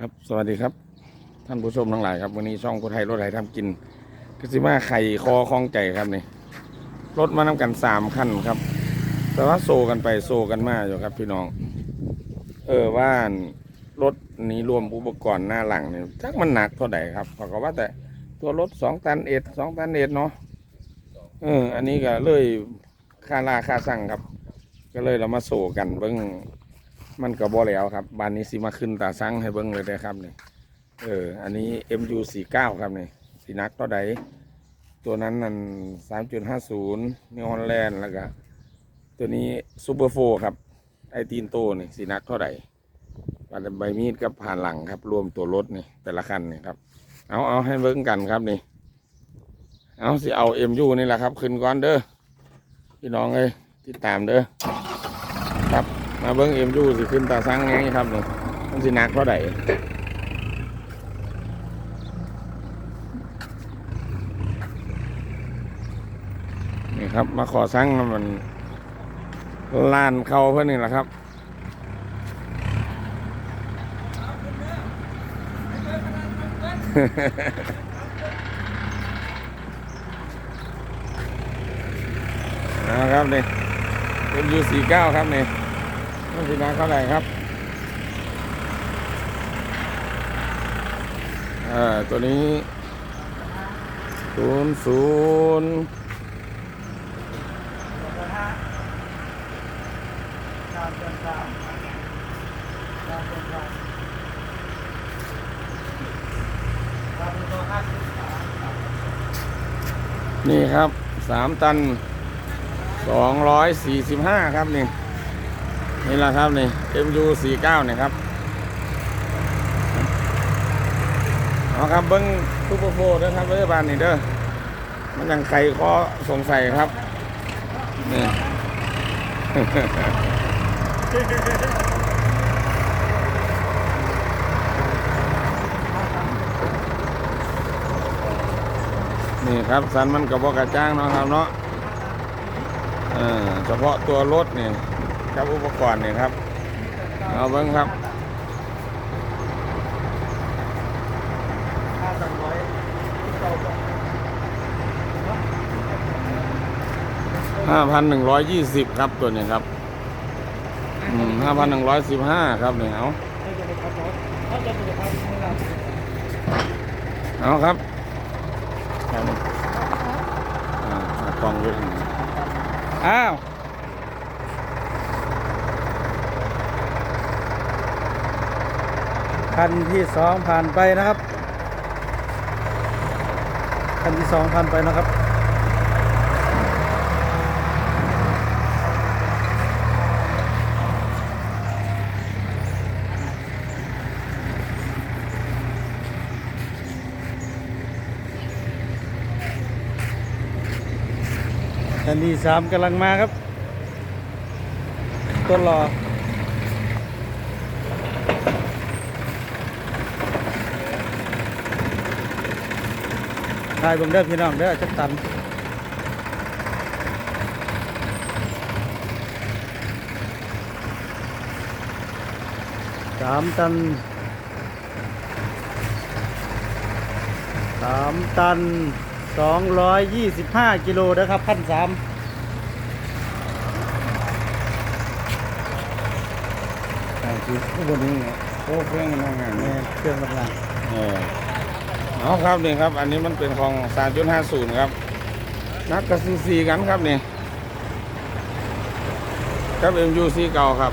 ครับสวัสดีครับ ท่านผู้ชมทั้งหลายครับ วันนี้ช่องผู้ไทยรถไถทำกินกสิมาไข่คอคลองใจครับนี่รถมานำกันสามขั้นครับ แต่ว่าโซกันไปโซกันมาอยู่ครับ พี่น้อง เออว่ารถนี้รวมอุปกรณ์หน้าหลังเนี่ยจักมันหนักเท่าไหร่ครับเพราะว่าแต่ตัวรถสองตันเอ็ดสองตันเอ็ดเนาะเออ อันนี้ก็เลยค่าลาค่าสั่งครับ ก็เลยเรามาโซกันเบิ้ง มันก็บ่แล้วครับบานนี้สิมาขึ้นตาซังให้เบิ่งเลยได้อครับนี่เอออันนี้ MU 4 9ครับนี่สีนักเท่าใดตัวนั้นนั่น3.50นิวฮอลแลนด์แล้วก็ตัวนี้ซูเปอร์โฟครับไอตีนโตนี่สีนักเท่าใดบัตรใบมีดกับผ่านหลังครับ รวมตัวรถนี่แต่ละคันนี่ครับ เอาเอาให้เบิ่งกันครับนี่ เอาสิเอา MU นี่แหละครับ ขึ้นก่อนเด้อพี่น้องเอ้ยติดตามเด้อ มาเบิ้งเอ็มยูสิขึ้นตาสังไงครับนี่มันสินักเท่าไหร่นี่ครับ มาขอสั่งมันลานเขาเพื่อนนี่แหละครับนะครับนี่เอ็มยูสี่เก้าครับนี่ มันสินาเท่าไหร่ครับอ่าตัวนี้ศูนย์ศูนย์นี่ครับสามตันสองร้อยสี่สิบห้าครับนี่ นี่แหละครับนี่ MU 4 9เนี่ยครับเอาครับเบิ้งซูเปอร์โฟร์ด้วยครับเด้อบานนี่เด้อมันยังไขข้อสงสัยครับนี่นี่ครับสันมันกระบอกกระจ้างเนาะครับเนาะเออเฉพาะตัวรถนี่ ครับอุปกรณ์เนี่ยครับ เอาเบิ้งครับห้าสามร้อยเก้าบห้าพันหนึ่งร้อยยี่สิบครับตัวนี้ครับห้าพันหนึ่งร้อยสิบห้าครับเนี่ยเอาเอาครับกล้องไว้ตรงนี้อ้าว คันที่สองผ่านไปนะครับ คันที่สองผ่านไปนะครับคันที่สามกำลังมาครับ ต้นรอ ทายเบิ่งเด้อพี่น้องเด้อจักตันสามตันสามตันสองร้อยยี่สิบห้ากิโลนะครับพันสามอ่าคือข้างบนนี้ไงโอ้เครื่องมันทำงานเนี่เนี่ยยเครื่องทำงานเออ เอาครับนี่ครับ อันนี้มันเป็นของสามจุดห้าศูนย์ครับ นักกระซีซีกันครับนี่ครับ MU ซีเก่าครับ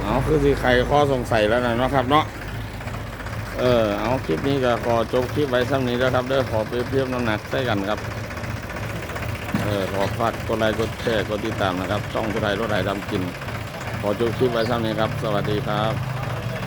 เอาคือสีไข่ข้อสงสัยแล้วนะนะครับเนาะเออเอาคลิปนี้ก็ขอจบคลิปไว้ซ้ำนี้แล้วครับเด้อขอเปรียบเทียบน้ำหนักใส่กันครับเออขอฝากกดไลค์กดแชร์กดติดตามนะครับช่องผู้ใดรถไถดำกิน ขอจบคลิปไว้ซ้ำนี้ครับ สวัสดีครับ